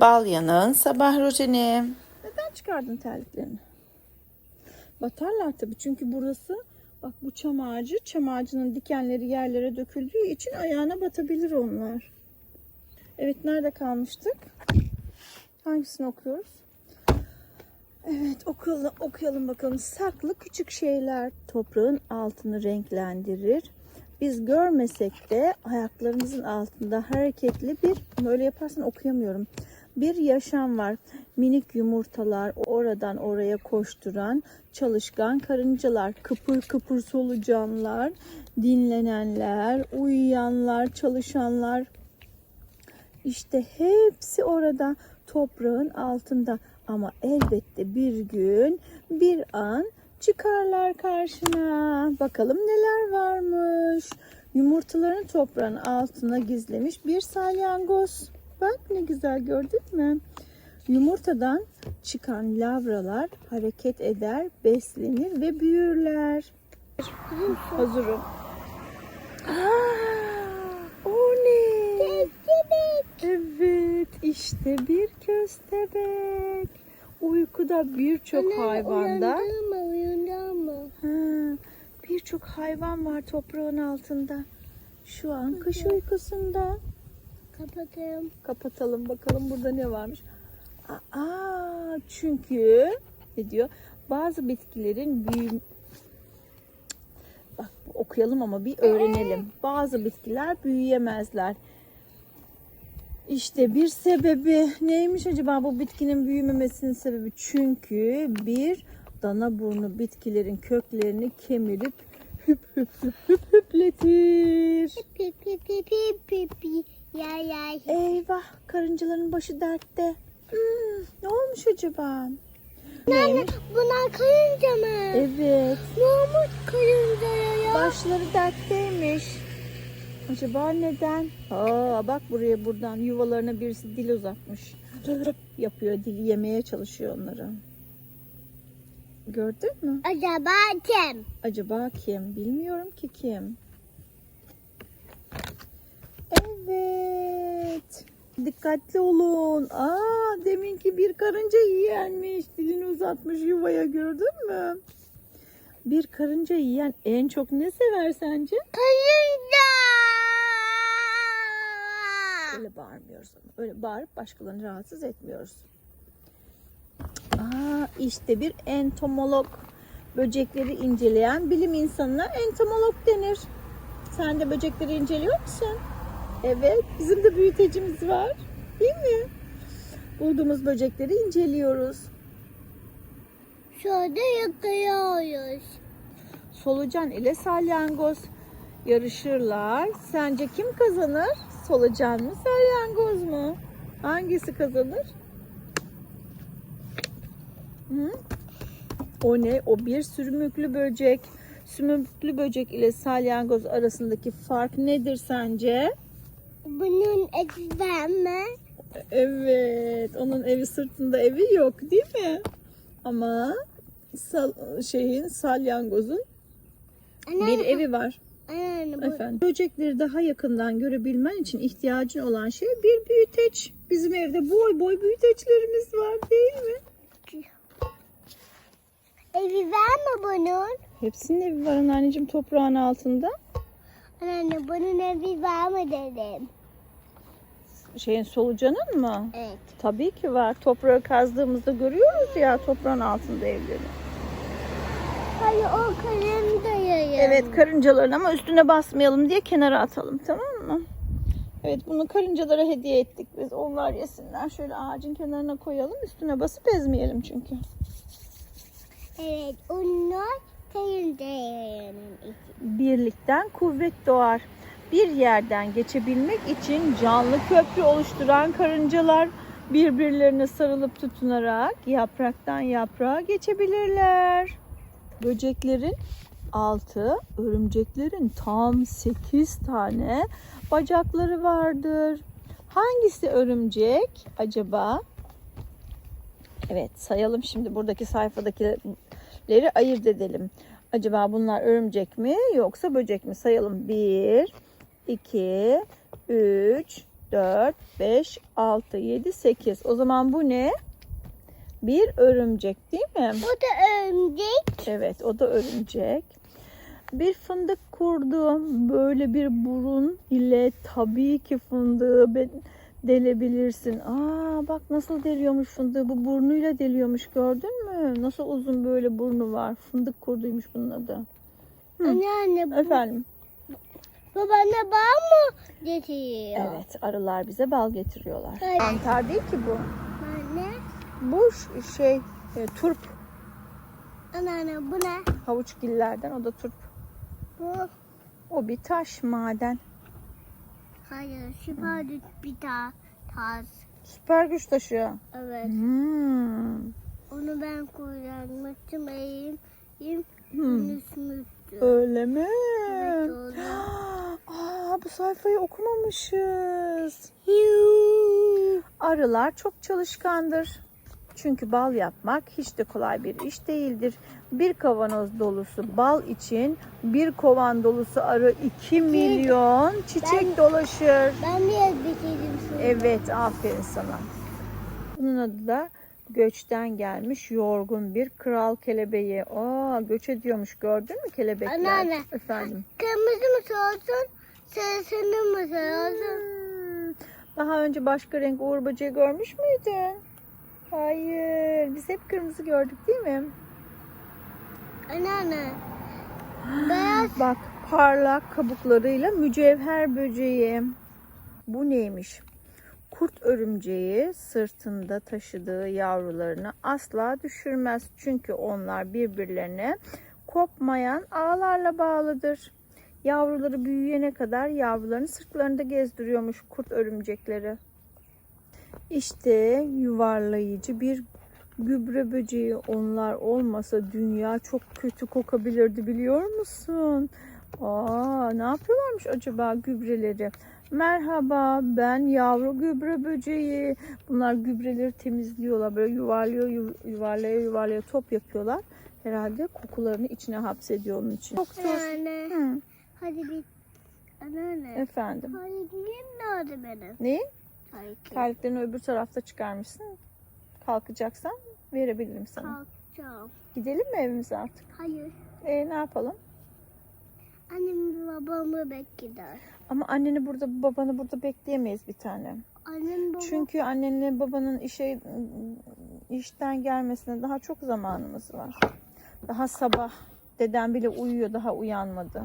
Balya'nın sabah rutini. Neden çıkardın terliklerini? Batarlar tabii çünkü burası bak bu çam ağacı. Çam ağacının dikenleri yerlere döküldüğü için ayağına batabilir onlar. Evet nerede kalmıştık? Hangisini okuyoruz? Evet okuyalım, okuyalım bakalım. Saklı küçük şeyler toprağın altını renklendirir. Biz görmesek de ayaklarımızın altında hareketli bir böyle yaparsan okuyamıyorum. Bir yaşam var. Minik yumurtalar oradan oraya koşturan çalışkan karıncalar, kıpır kıpır solucanlar, dinlenenler, uyuyanlar, çalışanlar. İşte hepsi orada toprağın altında ama elbette bir gün bir an çıkarlar karşına. Bakalım neler varmış. Yumurtalarını toprağın altına gizlemiş bir salyangoz. Güzel gördün mü? Yumurtadan çıkan lavralar hareket eder, beslenir ve büyürler. Hazırım. Aa, o ne? Evet, işte bir köstebek. Uykuda birçok hayvanda. mı? Uyandı mı? Ha, birçok hayvan var toprağın altında. Şu an kış uykusunda. Kapatayım. Kapatalım bakalım burada ne varmış. Aa, çünkü ne diyor? Bazı bitkilerin büyüm Bak okuyalım ama bir öğrenelim. Bazı bitkiler büyüyemezler. İşte bir sebebi neymiş acaba bu bitkinin büyümemesinin sebebi? Çünkü bir dana burnu bitkilerin köklerini kemirip hüp hüp hüp hüp hüpletir. Pi pi pi pi pi pi. Ya ya. Eyvah karıncaların başı dertte. Hmm, ne olmuş acaba? Neymiş? Bunlar karınca mı? Evet. Ne olmuş karıncaya ya? Başları dertteymiş. Acaba neden? Aa bak buraya buradan yuvalarına birisi dil uzatmış. Yapıyor dili yemeye çalışıyor onları. Gördün mü? Acaba kim? Acaba kim? Bilmiyorum ki kim. Evet. Dikkatli olun. Aa deminki bir karınca yiyenmiş. Dilini uzatmış yuvaya gördün mü? Bir karınca yiyen en çok ne sever sence? Karınca. Öyle bağırmıyoruz ama. Öyle bağırıp başkalarını rahatsız etmiyoruz. İşte bir entomolog. Böcekleri inceleyen bilim insanına entomolog denir. Sen de böcekleri inceliyor musun? Evet, bizim de büyütecimiz var. Değil mi? Bulduğumuz böcekleri inceliyoruz. Şurada yıkıyoruz. Solucan ile salyangoz yarışırlar. Sence kim kazanır? Solucan mı, salyangoz mu? Hangisi kazanır? Hı? O ne? O bir sürümüklü böcek. Sümüklü böcek ile salyangoz arasındaki fark nedir sence? Bunun eti ben mi? Evet, onun evi sırtında evi yok değil mi? Ama sal- şeyin salyangozun bir evi var. Bu. Efendim. Böcekleri daha yakından görebilmen için ihtiyacın olan şey bir büyüteç. Bizim evde boy boy büyüteçlerimiz var değil mi? Evi var mı bunun? Hepsinin evi var anneciğim toprağın altında. Anne bunun evi var mı dedim. Şeyin solucanın mı? Evet. Tabii ki var. Toprağı kazdığımızda görüyoruz ya toprağın altında evleri. Hayır o karıncayı. Evet karıncaların ama üstüne basmayalım diye kenara atalım tamam mı? Evet bunu karıncalara hediye ettik biz. Onlar yesinler. Şöyle ağacın kenarına koyalım. Üstüne basıp ezmeyelim çünkü. Evet onlar içi. Birlikten kuvvet doğar. Bir yerden geçebilmek için canlı köprü oluşturan karıncalar birbirlerine sarılıp tutunarak yapraktan yaprağa geçebilirler. Böceklerin altı, örümceklerin tam 8 tane bacakları vardır. Hangisi örümcek acaba? Evet sayalım şimdi buradaki sayfadakileri ayırt edelim. Acaba bunlar örümcek mi yoksa böcek mi? Sayalım. 1, 2, 3, 4, 5, 6, 7, 8. O zaman bu ne? Bir örümcek değil mi? Bu da örümcek. Evet o da örümcek. Bir fındık kurdu. Böyle bir burun ile tabii ki fındığı be- delebilirsin. Aa bak nasıl deliyormuş fındığı. Bu burnuyla deliyormuş gördün mü? Nasıl uzun böyle burnu var. Fındık kurduymuş bunun adı. Anne anne bu Efendim. babana bal mı getiriyor? Evet arılar bize bal getiriyorlar. Evet. Mantar değil ki bu. Anne. Bu şey e, turp. Anne anne bu ne? Havuçgillerden o da turp. Bu. O bir taş maden. Hayır süper güç bir ta taz. Süper güç taşı. Evet. Hmm. Onu ben kullanmıştım. Eğim. Eğim. Hmm. Öyle mi? Evet oldu. Aa, bu sayfayı okumamışız. Arılar çok çalışkandır. Çünkü bal yapmak hiç de kolay bir iş değildir. Bir kavanoz dolusu bal için bir kovan dolusu arı 2 milyon çiçek dolaşır. Ben de şunu. Evet, aferin sana. Bunun adı da göçten gelmiş yorgun bir kral kelebeği. Aa, göç ediyormuş gördün mü kelebekler? Anneanne. Efendim. Kırmızı mı sorsun? Sarısını mı sorsun? Hmm, Daha önce başka renk uğur böceği görmüş müydün? Hayır. Biz hep kırmızı gördük değil mi? Anneanne. Beyaz. Bak parlak kabuklarıyla mücevher böceği. Bu neymiş? Kurt örümceği sırtında taşıdığı yavrularını asla düşürmez. Çünkü onlar birbirlerine kopmayan ağlarla bağlıdır. Yavruları büyüyene kadar yavrularını sırtlarında gezdiriyormuş kurt örümcekleri. İşte yuvarlayıcı bir gübre böceği onlar olmasa dünya çok kötü kokabilirdi biliyor musun? Aa, ne yapıyorlarmış acaba gübreleri? Merhaba ben yavru gübre böceği. Bunlar gübreleri temizliyorlar. Böyle yuvarlıyor, yu- yuvarlaya yuvarlaya top yapıyorlar. Herhalde kokularını içine hapsediyor onun için. Doktor. Anneanne. Hı, Hadi bir. Anneanne. efendim. Hayır nerede benim? Neyi? Hayır. Terliklerini öbür tarafta çıkarmışsın. Kalkacaksan verebilirim sana. Kalkacağım. Gidelim mi evimize artık? Hayır. E ne yapalım? Annem babamı bekler. Ama anneni burada, babanı burada bekleyemeyiz bir tane. Annem babam. Çünkü annenle babanın işe işten gelmesine daha çok zamanımız var. Daha sabah. Dedem bile uyuyor, daha uyanmadı.